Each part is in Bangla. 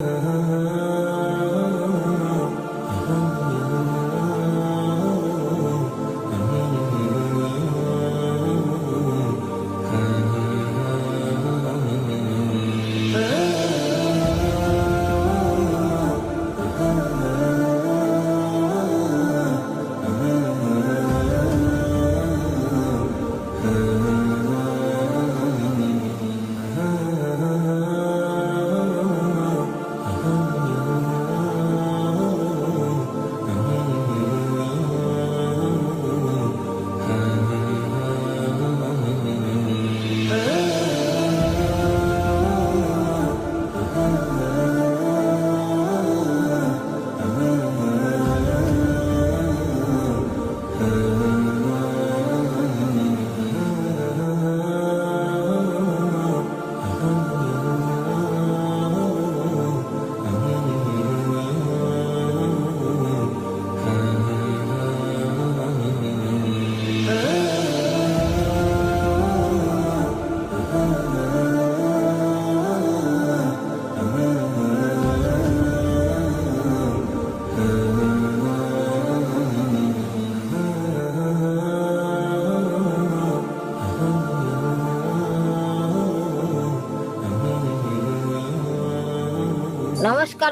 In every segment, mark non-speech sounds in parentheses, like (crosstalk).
Uh-huh.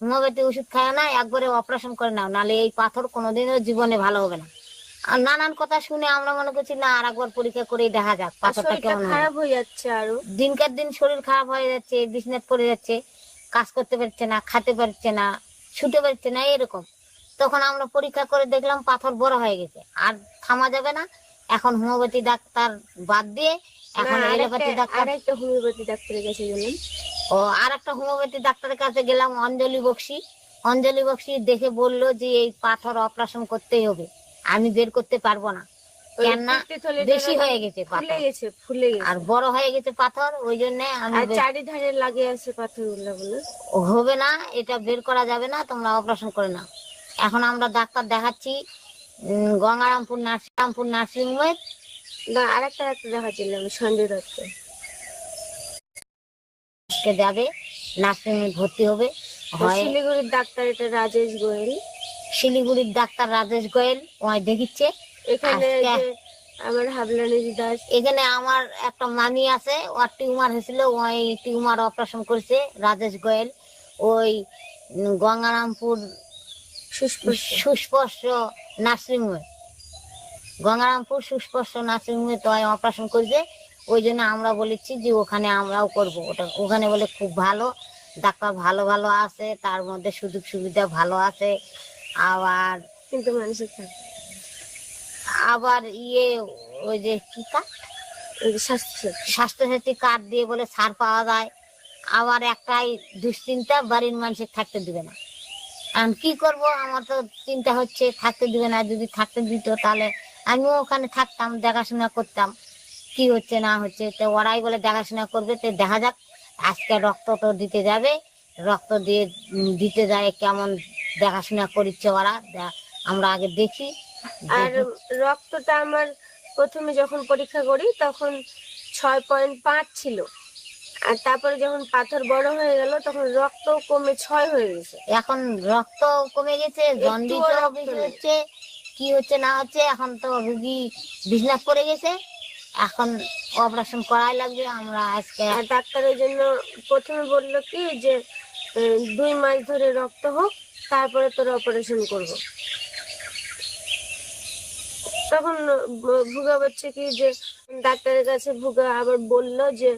হোমিওপ্যাথি ওষুধ খাও না একবারে অপারেশন করে নাও নালে এই পাথর কোনোদিনও জীবনে ভালো হবে না। আর নানান কথা শুনে আমরা মনে করছি না আর একবার পরীক্ষা করেই দেখা যাক পাথরটা কেমন খারাপ হয়ে যাচ্ছে আরও। দিনকার দিন শরীর খারাপ হয়ে যাচ্ছে বিছনাত পড়ে যাচ্ছে কাজ করতে পারছে না খেতে পারছে না ছুটে পারছে না এরকম। তখন আমরা পরীক্ষা করে দেখলাম পাথর বড় হয়ে গেছে আর থামা যাবে না এখন হোমিওপ্যাথি ডাক্তার বাদ দিয়ে এখন না, এলোপ্যাথি ডাক্তার আরেকটা হোমিওপ্যাথি ডাক্তারের কাছে গেলাম। ও আর একটা হোমিওপ্যাথি ডাক্তারের কাছে গেলাম অঞ্জলি বক্সি। অঞ্জলি বক্সি দেখে বলল যে এই পাথর অপারেশন করতেই হবে। আমি বের করতে পারব না। কেননা বেশি হয়ে গেছে ফুলে গেছে ফুলে গেছে। আর বড় হয়ে গেছে পাথর ওই জন্য আমি আর বের- চারিধারে লাগে আছে হবে না এটা বের করা যাবে না তোমরা অপারেশন করে নাও। এখন আমরা ডাক্তার দেখাচ্ছি গঙ্গারামপুর নার্সিংরামপুর নার্সিং হোমে না আরেকটা ডাক্তার দেখাচ্ছিলাম সঞ্জয় দত্ত আজকে যাবে নার্সিং হোমে ভর্তি হবে শিলিগুড়ির ডাক্তার এটা রাজেশ গোয়েল। শিলিগুড়ির ডাক্তার রাজেশ গোয়েল ওই দেখিচ্ছে। এখানে যে আমার হাবলানি দাস। এখানে আমার একটা মামি আছে ওর টিউমার হয়েছিল ওই টিউমার অপারেশন করেছে রাজেশ গোয়েল। ওই গঙ্গারামপুর সুস্পর্শ। নার্সিং হোমে গঙ্গারামপুর সুস্পর্শ নার্সিং হোমে তো অপারেশন করবে ওই জন্য আমরা বলেছি যে ওখানে আমরাও করব। ওটা ওখানে বলে খুব ভালো ডাক্তার ভালো ভালো আছে তার মধ্যে সুযোগ সুবিধা ভালো আছে আবার কিন্তু মানুষের আবার ইয়ে ওই যে কি কার্ড? স্বাস্থ্যসাথী। কার্ড দিয়ে বলে ছাড় পাওয়া যায় আবার একটাই দুশ্চিন্তা বাড়ির মানুষের থাকতে দিবে না। এখন কি করব? আমার তো চিন্তা হচ্ছে থাকতে দিবে না যদি থাকতে দিত তাহলে আমিও ওখানে থাকতাম দেখাশোনা করতাম কি হচ্ছে না হচ্ছে। তো ওরাই বলে দেখাশোনা করবে তো দেখা যাক আজকে রক্ত তো দিতে যাবে রক্ত দিয়ে দিতে যায় কেমন দেখাশোনা করিচ্ছে ওরা আমরা আগে দেখি আর রক্তটা আমার প্রথমে যখন পরীক্ষা করি তখন ছয় পয়েন্ট পাঁচ ছিল। আর তারপরে যখন পাথর বড় হয়ে গেল তখন রক্ত কমে ছয় হয়ে গেছে। এখন রক্ত কমে গেছে জন্ডিস। হচ্ছে কি হচ্ছে না হচ্ছে এখন তো রুগী বিজনেস করে গেছে। এখন অপারেশন করাই লাগবে আমরা আজকে আর ডাক্তার জন্য প্রথমে বলল কি যে দুই মাস ধরে রক্ত হোক তারপরে তোর অপারেশন করব। তখন ভুগা বলছে কি যে ডাক্তারের কাছে ভুগা আবার বলল যে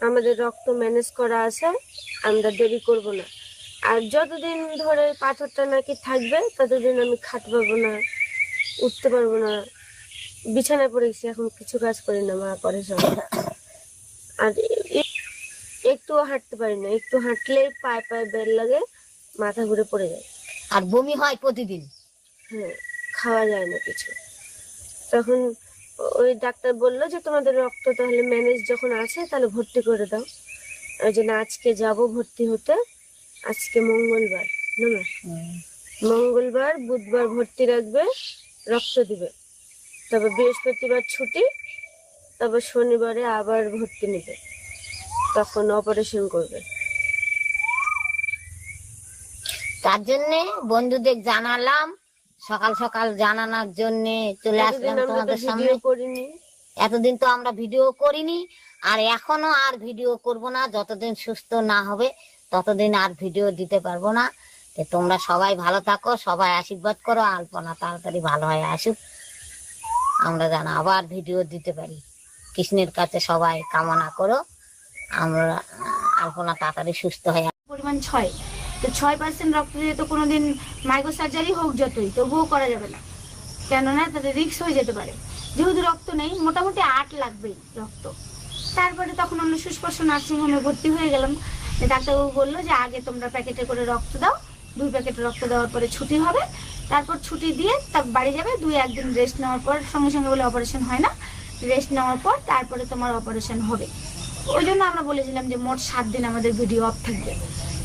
আমাদের রক্ত ম্যানেজ করা আছে আমরা দেরি করব না। আর যতদিন ধরে পাথরটা নাকি থাকবে ততদিন আমি খাটতে পারব না উঠতে পারব না। বিছানায় পড়ে গেছি এখন কিছু কাজ করি না মা করে সব আর এ- একটুও হাঁটতে পারি না একটু হাঁটলেই পায়ে পায়ে বের লাগে মাথা ঘুরে পড়ে যায়। আর বমি হয় প্রতিদিন? হ্যাঁ খাওয়া যায় না কিছু। তখন ওই ডাক্তার বলল যে তোমাদের রক্ত তাহলে ম্যানেজ যখন আছে তাহলে ভর্তি করে দাও। ওই জন্য আজকে যাব ভর্তি হতে। আজকে মঙ্গলবার না মঙ্গলবার বুধবার ভর্তি রাখবে রক্ত দিবে। তবে বৃহস্পতিবার ছুটি তবে শনিবারে আবার ভর্তি নেবে। তখন অপারেশন করবে। তার জন্যে বন্ধুদের জানালাম সকাল সকাল জানানোর জন্য চলে আসলাম তোমাদের সামনে। এতদিন তো আমরা ভিডিও করিনি আর এখনও আর ভিডিও করব না। যতদিন সুস্থ না হবে ততদিন আর ভিডিও দিতে পারব না। তোমরা সবাই ভালো থাকো সবাই আশীর্বাদ করো আলপনা তাড়াতাড়ি ভালো হয়ে আসুক। আমরা যেন আবার ভিডিও দিতে পারি। কৃষ্ণের কাছে সবাই কামনা করো। আমরা আলপনা তাড়াতাড়ি সুস্থ হয়ে পরিমাণ ছয়। তো ছয় পার্সেন্ট রক্ত দিয়ে তো কোনোদিন মাইক্রো সার্জারি হোক যতই, তবুও করা যাবে না। কেননা তাতে রিক্স হয়ে যেতে পারে। যেহেতু রক্ত নেই, মোটামুটি আট লাগবেই রক্ত। তারপরে তখন আমরা সুস্পর্শ নার্সিংহোমে ভর্তি হয়ে গেলাম। ডাক্তারবাবু বলল যে, আগে তোমরা প্যাকেটে করে রক্ত দাও। দুই প্যাকেট রক্ত দেওয়ার পরে ছুটি হবে। তারপর ছুটি দিয়ে তা বাড়ি যাবে। দুই একদিন রেস্ট নেওয়ার পর, সঙ্গে সঙ্গে বলে অপারেশন হয় না। রেস্ট নেওয়ার পর তারপরে তোমার অপারেশন হবে। ওই জন্য আমরা বলেছিলাম যে মোট সাত দিন আমাদের ভিডিও অফ থাকবে।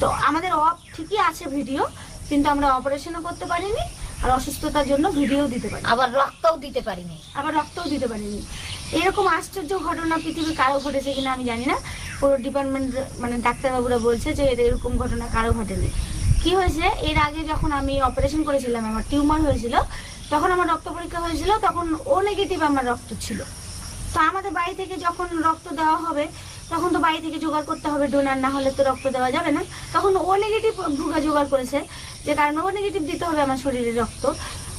তো আমাদের অফ ঠিকই আছে ভিডিও কিন্তু আমরা অপারেশনও করতে পারিনি আর অসুস্থতার জন্য ভিডিও দিতে পারি আবার রক্তও দিতে পারিনি। আবার রক্তও দিতে পারিনি। এরকম আশ্চর্য ঘটনা পৃথিবী কারও ঘটেছে কিনা আমি জানি না। পুরো ডিপার্টমেন্ট মানে ডাক্তারবাবুরা বলছে যে এর এরকম ঘটনা কারও ঘটেনি। কি হয়েছে? এর আগে যখন আমি অপারেশন করেছিলাম আমার টিউমার হয়েছিল তখন আমার রক্ত পরীক্ষা হয়েছিল তখন ও নেগেটিভ আমার রক্ত ছিল। তো আমাদের বাড়ি থেকে যখন রক্ত দেওয়া হবে তখন তো বাড়ি থেকে জোগাড় করতে হবে ডোনার না হলে তো রক্ত দেওয়া যাবে না। তখন ও নেগেটিভ ভুগা জোগাড় করেছে যে কারণ ও নেগেটিভ দিতে হবে আমার শরীরে রক্ত।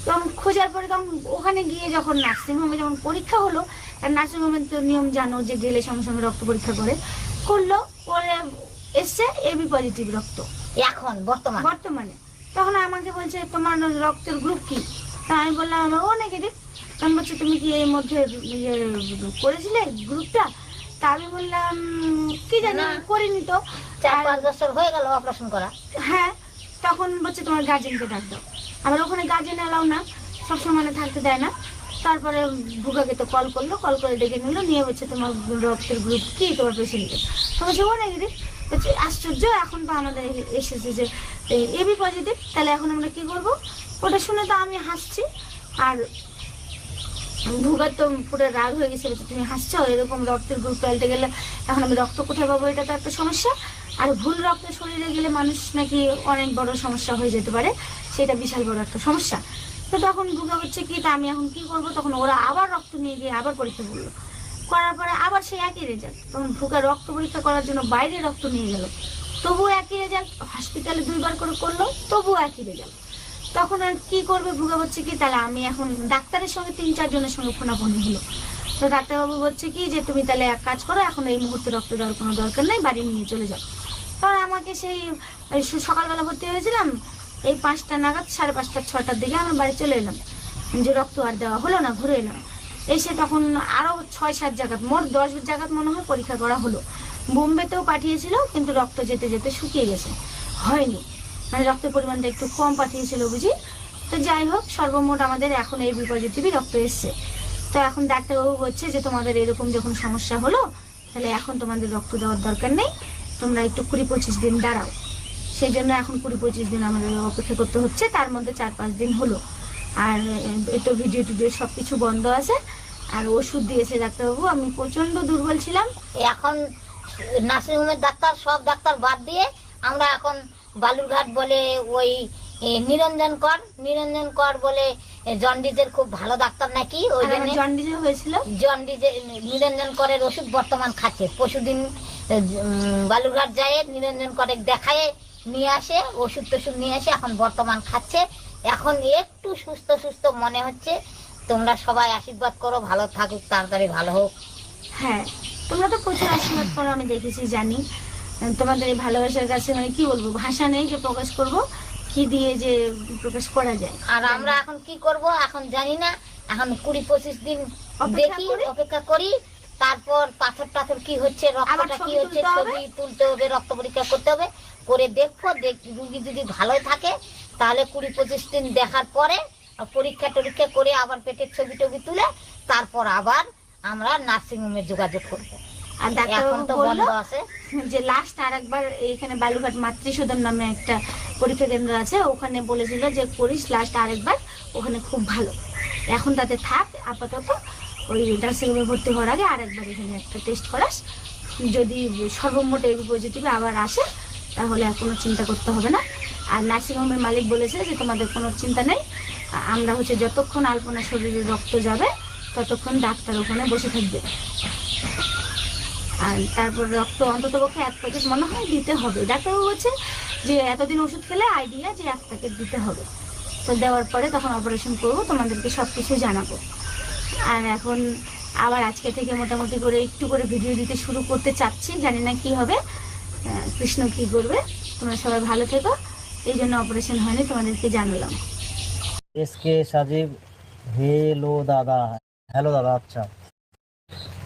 তখন খোঁজার পরে তখন ওখানে গিয়ে যখন নার্সিংহোমে যখন পরীক্ষা হলো আর নার্সিংহোমের তো নিয়ম জানো যে গেলে সঙ্গে সঙ্গে রক্ত পরীক্ষা করে। করল পরে এসছে এবি পজিটিভ রক্ত। এখন বর্তমান? বর্তমানে। তখন আমাকে বলছে তোমার রক্তের গ্রুপ কি? তা আমি বললাম আমার ও নেগেটিভ তখন বলছে তুমি কি এর মধ্যে ইয়ে করেছিলে গ্রুপটা তা আমি বললাম কি জানি করিনি তো। চার পাঁচ বছর হয়ে গেল অপারেশন করা। হ্যাঁ তখন বলছে তোমার গার্জেনকে ডাক দাও আবার ওখানে গার্জেন এলাও না সবসময় থাকতে দেয় না। তারপরে ভুগাকে তো কল করল কল করে ডেকে নিল নিয়ে বলছে তোমার রক্তের গ্রুপ কি তোমার পেশেন্টের তোমার সে ও নেগেটিভ আশ্চর্য এখন তো আমাদের এসেছে যে এবি পজিটিভ তাহলে এখন আমরা কি করব? ওটা শুনে তো আমি হাসছি। আর ভুগার তো পুরো রাগ হয়ে গেছে বলছে, তুমি হাসছো? এরকম রক্তের গ্রুপ পাল্টে গেলে এখন আমি রক্ত কোথায় পাবো? এটা তো একটা সমস্যা। আর ভুল রক্ত শরীরে গেলে মানুষ নাকি অনেক বড় সমস্যা হয়ে যেতে পারে সেটা বিশাল বড় একটা সমস্যা। তো তখন ভুগা হচ্ছে কি তা আমি এখন কি করব? তখন ওরা আবার রক্ত নিয়ে গিয়ে আবার পরীক্ষা করল। করার পরে আবার সেই একই রেজাল্ট তখন ভুগা রক্ত পরীক্ষা করার জন্য বাইরে রক্ত নিয়ে গেল। তবুও একই রেজাল্ট হসপিটালে দুইবার করে করল তবুও একই রেজাল্ট তখন আর কি করবে ভুগা হচ্ছে কি? তাহলে আমি এখন ডাক্তারের সঙ্গে তিন চারজনের সঙ্গে ফোনাফোনি হলো। তো ডাক্তারবাবু বলছে কি যে, তুমি তাহলে এক কাজ করো, এখন এই মুহূর্তে রক্ত দেওয়ার কোনো দরকার নেই, বাড়ি নিয়ে চলে যাও। তখন আমাকে সেই সকালবেলা ভর্তি হয়েছিলাম, এই পাঁচটা নাগাদ, সাড়ে পাঁচটা, ছটার দিকে আমার বাড়ি চলে এলাম। যে রক্ত আর দেওয়া হলো না, ঘুরে এলাম। এসে তখন আরও ছয়, সাত জায়গাত, মোট দশ জায়গাত মনে হয় পরীক্ষা করা হলো। বোম্বেতেও পাঠিয়েছিল, কিন্তু রক্ত যেতে যেতে শুকিয়ে গেছে। হয়নি। মানে রক্তের পরিমাণটা একটু কম পাঠিয়েছিল বুঝি। তো যাই হোক, সর্বমোট আমাদের এখন এই পজিটিভই রক্ত এসছে। তো এখন ডাক্তারবাবু বলছে যে, তোমাদের এরকম যখন সমস্যা হলো, তাহলে এখন তোমাদের রক্ত দেওয়ার দরকার নেই। তোমরা একটু কুড়ি পঁচিশ দিন দাঁড়াও। সেই জন্য এখন কুড়ি পঁচিশ দিন আমাদের অপেক্ষা করতে হচ্ছে। তার মধ্যে চার পাঁচ দিন হলো। আর একটু ভিডিও টিডিও সব কিছু বন্ধ আছে। আর ওষুধ দিয়েছে ডাক্তারবাবু। আমি প্রচণ্ড দুর্বল ছিলাম। এখন নার্সিংহোমের ডাক্তার, সব ডাক্তার বাদ দিয়ে আমরা এখন বালুরঘাট বলে ওই নিরঞ্জন কর। নিরঞ্জন কর বলে এ, জন্ডিসের খুব ভালো ডাক্তার নাকি? ওই জন্য হয়েছিল। নিরঞ্জন করের ওষুধ বর্তমান খাচ্ছে। উম, বালুরঘাট যায় নিরঞ্জন করে দেখায় নিয়ে আসে ওষুধ টষুধ নিয়ে আসে এখন বর্তমান খাচ্ছে। এখন একটু সুস্থ সুস্থ মনে হচ্ছে। তোমরা সবাই আশীর্বাদ করো ভালো থাকুক তাড়াতাড়ি ভালো হোক। হ্যাঁ তোমরা তো প্রচুর আশীর্বাদ করো আমি দেখেছি জানি। তোমাদের এই ভালোবাসার কাছে মানে কি বলব ভাষা নেই যে প্রকাশ করব কি দিয়ে যে প্রকাশ করা যায়। আর আমরা এখন কি করব এখন জানি না। এখন কুড়ি পঁচিশ দিন দেখি অপেক্ষা করি। তারপর পাথর টাথর কি হচ্ছে রক্তটা কি হচ্ছে ছবি তুলতে হবে রক্ত পরীক্ষা করতে হবে। করে দেখব দেখ রুগী যদি ভালোই থাকে তাহলে কুড়ি পঁচিশ দিন দেখার পরে পরীক্ষা টরীক্ষা করে আবার পেটের ছবি টবি তুলে তারপর আবার আমরা নার্সিংহোমে যোগাযোগ করব। আর এখন ডাক্তারবাবু বলল (laughs) যে লাস্ট আর একবার এইখানে বালুঘাট মাতৃসদন নামে একটা পরীক্ষা কেন্দ্র আছে ওখানে বলেছিল যে করিস লাস্ট আরেকবার ওখানে খুব ভালো। এখন তাতে থাক আপাতত ওই নার্সিংহোমে ভর্তি হওয়ার আগে আরেকবার এখানে একটা টেস্ট করাস। যদি সর্বমোট এই পজিটিভ আবার আসে তাহলে আর কোনো চিন্তা করতে হবে না। আর নার্সিংহোমের মালিক বলেছে যে তোমাদের কোনো চিন্তা নেই। আমরা হচ্ছে যতক্ষণ আলপনা শরীরে রক্ত যাবে ততক্ষণ ডাক্তার ওখানে বসে থাকবে। আর তারপর রক্ত অন্তত পক্ষে এক প্যাকেট মনে হয় দিতে হবে। ডাক্তারবাবু বলছে যে এতদিন ওষুধ খেলে আইডিয়া যে এক প্যাকেট দিতে হবে। তো দেওয়ার পরে তখন অপারেশন করব, তোমাদেরকে সব কিছু জানাব। আর এখন আবার আজকে থেকে মোটামুটি করে একটু করে ভিডিও দিতে শুরু করতে চাচ্ছি, জানি না কি হবে। কৃষ্ণ কি করবে? তোমরা সবাই ভালো থেকো। এই জন্য অপারেশন হয়নি, তোমাদেরকে জানালাম। এসকে সাজিব হেলো দাদা। হ্যালো দাদা আচ্ছা।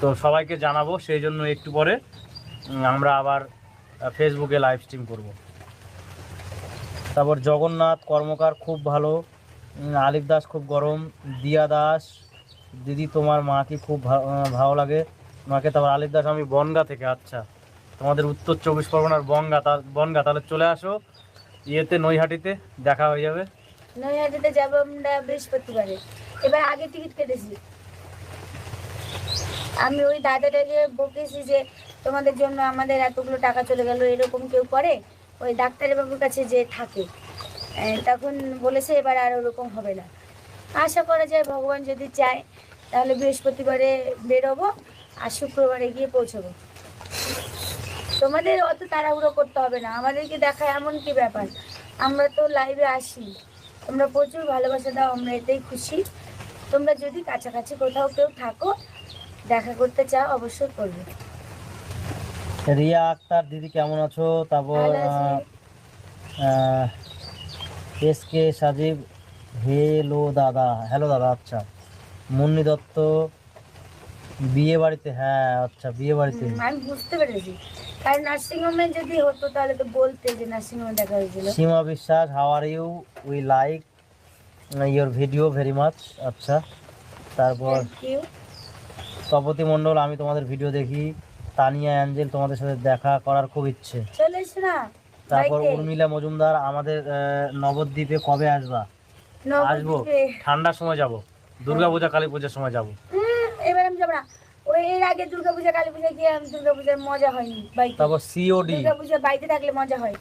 তো সবাইকে জানাব, সেই জন্য একটু পরে আমরা আবার ফেসবুকে লাইভ স্ট্রিম করব। তারপর জগন্নাথ কর্মকার খুব ভালো আলিফ দাস খুব গরম, দিয়া দাস, দিদি তোমার মাকে খুব ভালো লাগে, মাকে তারপর আলিফ দাস, আমি বনগা থেকে আচ্ছা। তোমাদের উত্তর চব্বিশ পরগনার বনগা তা বনগা, তাহলে চলে আসো। ইয়েতে, নৈহাটিতে, দেখা হয়ে যাবে। নৈহাটিতে যাব আমরা বৃহস্পতিবারে। এবার আগে টিকিট কেটেছি। আমি ওই দাদাটাকে বকেছি যে তোমাদের জন্য আমাদের এতগুলো টাকা চলে গেল, এরকম কেউ করে? ওই ডাক্তারের বাবুর কাছে যে থাকে। তখন বলেছে এবার আর ওরকম হবে না। আশা করা যায় ভগবান যদি চায়, তাহলে বৃহস্পতিবারে বেরোবো আর শুক্রবারে গিয়ে পৌঁছবো। তোমাদের অত তাড়াহুড়ো করতে হবে না। আমাদেরকে দেখা এমন কি ব্যাপার? আমরা তো লাইভে আসি। তোমরা প্রচুর ভালোবাসা দাও, আমরা এতেই খুশি। তোমরা যদি কাছাকাছি কোথাও কেউ থাকো দেখা করতে চাও অবশ্যই করবে। রিয়া আক্তার দিদি কেমন আছো? তারপর এস কে সাজিব হেলো দাদা হ্যালো দাদা আচ্ছা। মুন্নি দত্ত বিয়ে বাড়িতে হ্যাঁ আচ্ছা বিয়ে বাড়িতে। আমি বুঝতে পেরেছি। কারণ নার্সিংহোমে যদি হতো তাহলে তো বলতে যে নার্সিংহোমে দেখা হয়েছিল। Sima Biswas how are you we like your video very much আচ্ছা। তারপর তপতি মণ্ডল আমি তোমাদের ভিডিও দেখি। তানিয়া অ্যাঞ্জেল তোমাদের সাথে দেখা করার খুব ইচ্ছে। তারপর উর্মিলা মজুমদার আমাদের নবদ্বীপে কবে আসবা? আসব। ঠান্ডার সময় যাব। দুর্গাপূজা কালী পূজার সময় যাব। এবার আমি যাব না। ওই এর আগে দুর্গাপূজা কালী পূজা গিয়ে আমি দুর্গাপূজার মজা হয়নি বাড়িতে তারপর সিওডি দুর্গাপূজা বাড়িতে থাকলে মজা হয়।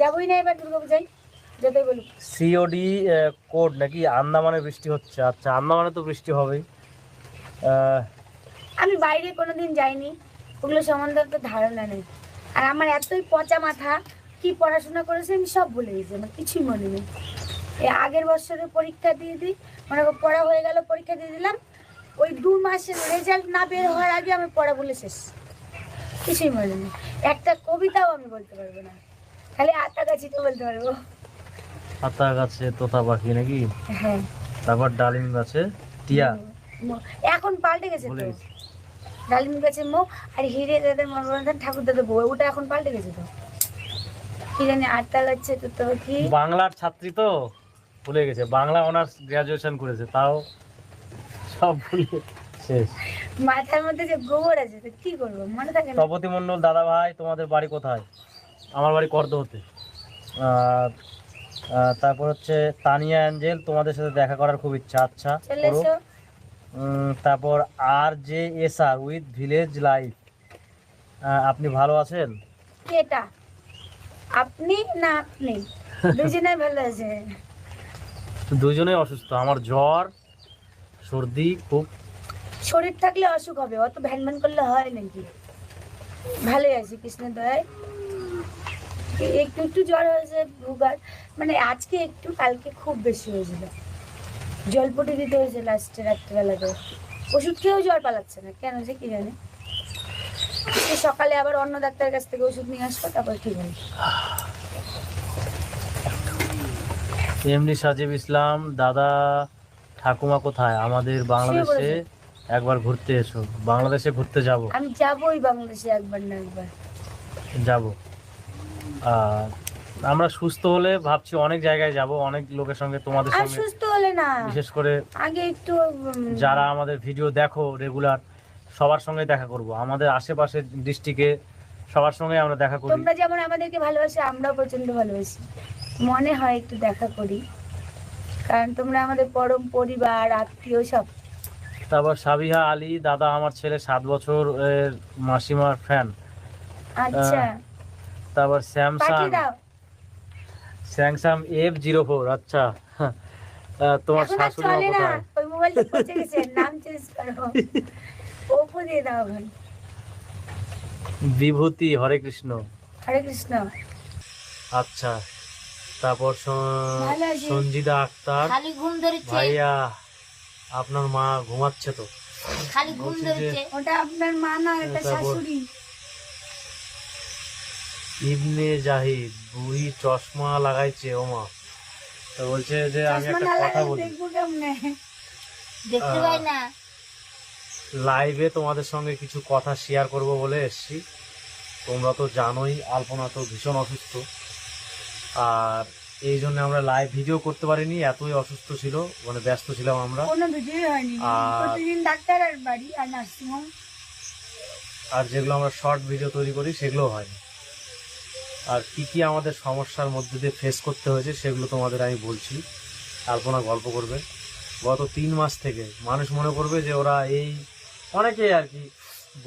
যাবোই না এবার দুর্গাপূজায় যতই বলুক। সিওডি কোড নাকি? আন্দামানে বৃষ্টি হচ্ছে। আচ্ছা আন্দামানে তো বৃষ্টি হবেই। আমি বাইরে কোনোদিন যাইনি। ওগুলো সম্বন্ধে তো ধারণা নেই। আর আমার এতই পচা মাথা কি পড়াশোনা করেছে আমি সব ভুলে গেছি আমার কিছুই মনে নেই। এই আগের বছরের পরীক্ষা দিয়ে দিই মনে পড়া হয়ে গেল পরীক্ষা দিয়ে দিলাম। ওই দু মাসের রেজাল্ট না বের হওয়ার আগে আমি পড়া বলে শেষ। কিছুই মনে নেই। একটা কবিতাও আমি বলতে পারব না। খালি আতা গাছিতে বলতে পারব। পাতা গাছে তোতা পাখি নাকি? হ্যাঁ। তারপর ডালিম গাছে টিয়া। এখন পাল্টে গেছে তো। গেছি। ডালিম গাছে মুখ আর হিরে দাদের মনোরঞ্জন ঠাকুর দাদের বউ ওটা এখন পাল্টে গেছে তো। কি জানি আটটা লাগছে তো তো কি? বাংলার ছাত্রী তো ভুলে গেছে। বাংলা অনার্স গ্রাজুয়েশন করেছে তাও সব ভুলে শেষ। মাথার মধ্যে যে গোবর আছে তো কি করব? মনে থাকে না। তপতি মণ্ডল দাদা ভাই তোমাদের বাড়ি কোথায়? আমার বাড়ি করদহতে। আর তারপর হচ্ছে তানিয়া অ্যাঞ্জেল তোমাদের সাথে দেখা করার খুব ইচ্ছা। আচ্ছা চলে এসো। তারপর R J S R with village life আপনি ভালো আছেন? কেটা আপনি না আপনি? (laughs) দুজনে ভালো আছে। দুজনেই অসুস্থ। আমার জ্বর সর্দি খুব। শরীর থাকলে অসুখ হবে। অত ভ্যান ভ্যান করলে হয় নাকি? ভালোই আছে কৃষ্ণের দয়ায়। একটু একটু জ্বর হয়েছে ভুগার। মানে আজকে একটু কালকে খুব বেশি হয়েছিল। জলপটি দিতে হয়েছে লাস্টে রাত্রিবেলাতে ওষুধ খেয়েও জ্বর পালাচ্ছে না কেন যে কি জানে। সকালে আবার অন্য ডাক্তারের কাছ থেকে ওষুধ নিয়ে আসব তারপর ঠিক হবে। এমনি সাজিব ইসলাম দাদা ঠাকুমা কোথায়? আমাদের বাংলাদেশে একবার ঘুরতে এসো। বাংলাদেশে ঘুরতে যাব। আমি যাবোই বাংলাদেশে একবার না একবার। যাব। আর আমরা সুস্থ হলে ভাবছি অনেক জায়গায় যাব অনেক লোকের সঙ্গে তোমাদের আর সঙ্গে। সুস্থ হলে না। বিশেষ করে আগে একটু উম, যারা আমাদের ভিডিও দেখো রেগুলার সবার সঙ্গে দেখা করব। আমাদের আশেপাশের ডিস্ট্রিক্টে সবার সঙ্গে আমরা দেখা করি। তোমরা যেমন আমাদেরকে ভালোবাসো আমরাও প্রচণ্ড ভালোবাসি। মনে হয় একটু দেখা করি। কারণ তোমরা আমাদের পরম পরিবার আত্মীয় সব। তারপর সাবিহা আলী দাদা আমার ছেলে সাত বছর এর মাসিমার ফ্যান আচ্ছা। তারপর স্যামসাং। পাঠিয়ে দাও। স্যামসাং এফ জিরো ফোর আচ্ছা তোমার শাশুড়ি মা কোথায়? ওই মোবাইলটা পচে গেছে নাম চেঞ্জ করো। ওপো দিয়ে দাও এখন। বিভূতি হরে কৃষ্ণ। হরে কৃষ্ণ। আচ্ছা তারপর সঞ্জিদা আক্তার। খালি ঘুম ধরেছে। ভাইয়া আপনার মা ঘুমাচ্ছে তো। খালি ঘুম ধরেছে। ওটা আপনার মা না এটা শাশুড়ি। ইবনে জাহিদ বুড়ি চশমা লাগাইছে ওমা। তো বলছে যে আমি একটা কথা বলি। দেখব দেখতে পাই না। লাইভে তোমাদের সঙ্গে কিছু কথা শেয়ার করব বলে এসছি। তোমরা তো জানোই আলপনা তো ভীষণ অসুস্থ। আর এই জন্য আমরা লাইভ ভিডিও করতে পারিনি এতই অসুস্থ ছিল মানে ব্যস্ত ছিলাম আমরা। কোনো ভিডিও হয়নি। আর- প্রতিদিন ডাক্তার আর বাড়ি আর নার্সিংহোম। আর যেগুলো আমরা শর্ট ভিডিও তৈরি করি সেগুলো হয়নি। আর কি কি আমাদের সমস্যার মধ্যে দিয়ে ফেস করতে হয়েছে সেগুলো তোমাদের আমি বলছি। আলপনা গল্প করবে। গত তিন মাস থেকে মানুষ মনে করবে যে ওরা এই অনেকেই আর কি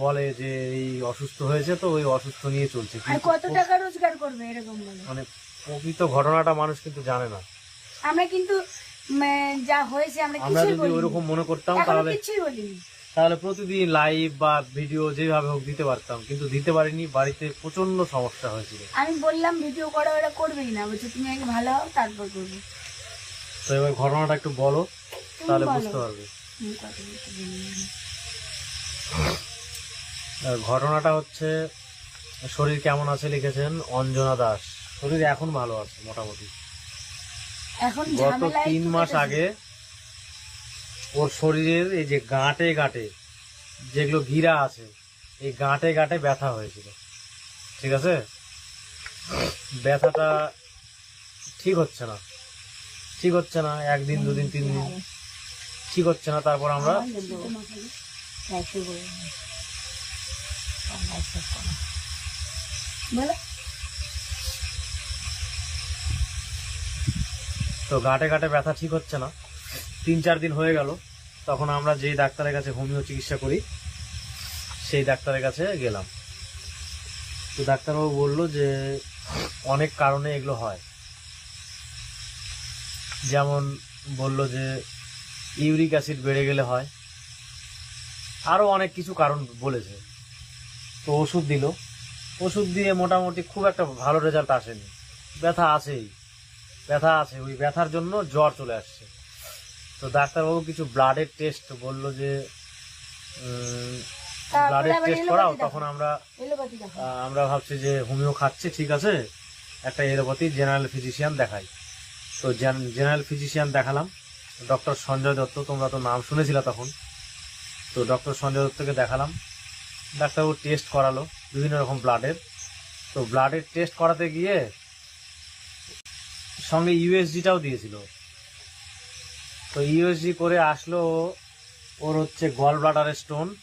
বলে যে এই অসুস্থ হয়েছে তো ওই অসুস্থ নিয়ে চলছে। কত টাকা রোজগার করবে এরকম মানে প্রকৃত ঘটনাটা মানুষ কিন্তু জানে না। আমরা কিন্তু যা হয়েছে আমরা কিছুই যদি বলিনি। ওইরকম মনে করতাম তাহলে কিছুই বলিনি। তাহলে প্রতিদিন লাইভ বা ভিডিও যেভাবে হোক দিতে পারতাম কিন্তু দিতে পারিনি বাড়িতে প্রচণ্ড সমস্যা হয়েছিল। আমি বললাম ভিডিও করা ওরা করবেই না। বলছে তুমি আগে ভালো হও তারপর করব। তো এবার ঘটনাটা একটু বলো তাহলে বুঝতে পারবে। ঘটনাটা হচ্ছে শরীর কেমন আছে লিখেছেন অঞ্জনা দাস। শরীর এখন ভালো আছে মোটামুটি। এখন গত তিন মাস আগে ওর শরীরের এই যে গাঁটে গাঁটে যেগুলো গিরা আছে, এই গাঁটে গাঁটে ব্যথা হয়েছিল। ঠিক আছে? ব্যথাটা ঠিক হচ্ছে না। ঠিক হচ্ছে না, একদিন, দুদিন, তিন দিন। ঠিক হচ্ছে না, তারপর আমরা তো গাঁটে গাঁটে ব্যথা ঠিক হচ্ছে না। তিন চার দিন হয়ে গেল। তখন আমরা যেই ডাক্তারের কাছে হোমিও চিকিৎসা করি, সেই ডাক্তারের কাছে গেলাম। তো ডাক্তারবাবু বলল যে, অনেক কারণে এগুলো হয়। যেমন বলল যে, ইউরিক অ্যাসিড বেড়ে গেলে হয়। আরও অনেক কিছু কারণ বলেছে। তো ওষুধ দিল। ওষুধ দিয়ে মোটামুটি খুব একটা ভালো রেজাল্ট আসেনি। ব্যথা আছেই। ব্যথা আছে। ওই ব্যথার জন্য জ্বর চলে আসছে। তো ডাক্তারবাবু কিছু ব্লাডের টেস্ট বলল যে ব্লাডের টেস্ট করাও তখন আমরা আমরা ভাবছি যে হোমিও খাচ্ছে ঠিক আছে? একটা এলোপ্যাথি জেনারেল ফিজিশিয়ান দেখাই। তো জেনারেল ফিজিশিয়ান দেখালাম। ডক্টর সঞ্জয় দত্ত তোমরা তো নাম শুনেছিলে তখন। তো ডক্টর সঞ্জয় দত্তকে দেখালাম। ডাক্তারবাবু টেস্ট করালো বিভিন্ন রকম ব্লাডের তো ব্লাডের টেস্ট করাতে গিয়ে সঙ্গে ইউএসজিটাও দিয়েছিল। তো ইউএসজি করে আসলো ওর হচ্ছে গল ব্লাডারের স্টোন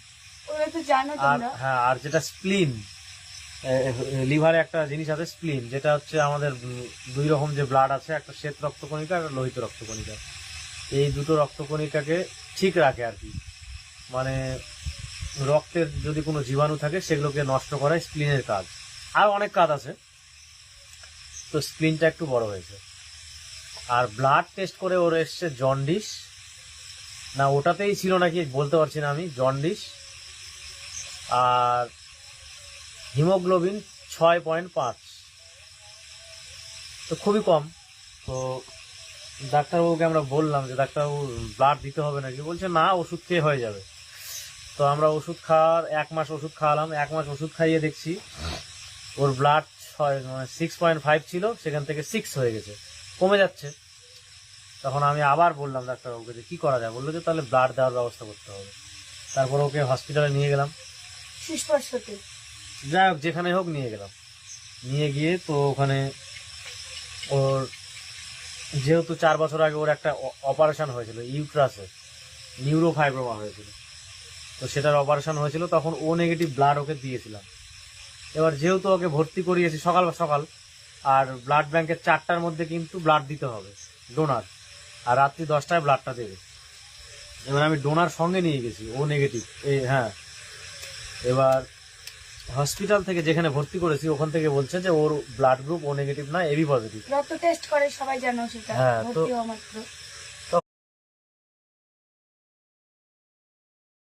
আর হ্যাঁ আর যেটা স্প্লিন লিভারে একটা জিনিস আছে স্প্লিন যেটা হচ্ছে আমাদের দুই রকম যে ব্লাড আছে একটা শ্বেত রক্তকণিকা আর লোহিত রক্তকণিকা। এই দুটো রক্তকণিকাকে ঠিক রাখে আর কি। মানে রক্তের যদি কোনো জীবাণু থাকে সেগুলোকে নষ্ট করা স্প্লিনের কাজ। আর অনেক কাজ আছে। তো স্প্লিনটা একটু বড় হয়েছে। আর ব্লাড টেস্ট করে ওর এসছে জন্ডিস না, ওটাতেই ছিল নাকি, বলতে পারছি না আমি জন্ডিস আর হিমোগ্লোবিন ছয় পয়েন্ট পাঁচ। তো খুবই কম। তো ডাক্তারবাবুকে আমরা বললাম যে, ডাক্তারবাবু ব্লাড দিতে হবে নাকি? বলছে, না, ওষুধ খেয়ে হয়ে যাবে। তো আমরা ওষুধ খাওয়ার, এক মাস ওষুধ খাওয়ালাম, এক মাস ওষুধ খাইয়ে দেখছি। ওর ব্লাড ছয় মানে সিক্স পয়েন্ট ফাইভ ছিল, সেখান থেকে সিক্স হয়ে গেছে। কমে যাচ্ছে। তখন আমি আবার বললাম ডাক্তারবাবুকে যে কী করা যায়? বলল যে তাহলে ব্লাড দেওয়ার ব্যবস্থা করতে হবে। তারপর ওকে হসপিটালে নিয়ে গেলাম। যাই হোক যেখানে হোক নিয়ে গেলাম। নিয়ে গিয়ে তো ওখানে ওর যেহেতু চার বছর আগে ওর একটা অপারেশন হয়েছিল ইউট্রাসে নিউরোফাইব্রোমা হয়েছিল। তো সেটার অপারেশন হয়েছিল তখন ও নেগেটিভ ব্লাড ওকে দিয়েছিলাম। এবার যেহেতু ওকে ভর্তি করিয়েছি সকাল সকাল আর ব্লাড ব্যাংকের চারটার মধ্যে কিন্তু ব্লাড দিতে হবে ডোনার আর রাত্রি দশটায় ব্লাডটা দেবে। এবার আমি ডোনার সঙ্গে নিয়ে গেছি ও নেগেটিভ এই হ্যাঁ। এবার হসপিটাল থেকে যেখানে ভর্তি করেছি ওখান থেকে বলছে যে ওর ব্লাড গ্রুপ ও নেগেটিভ না এবি পজিটিভ রক্ত টেস্ট করে সবাই জানো সেটা হ্যাঁ, তো-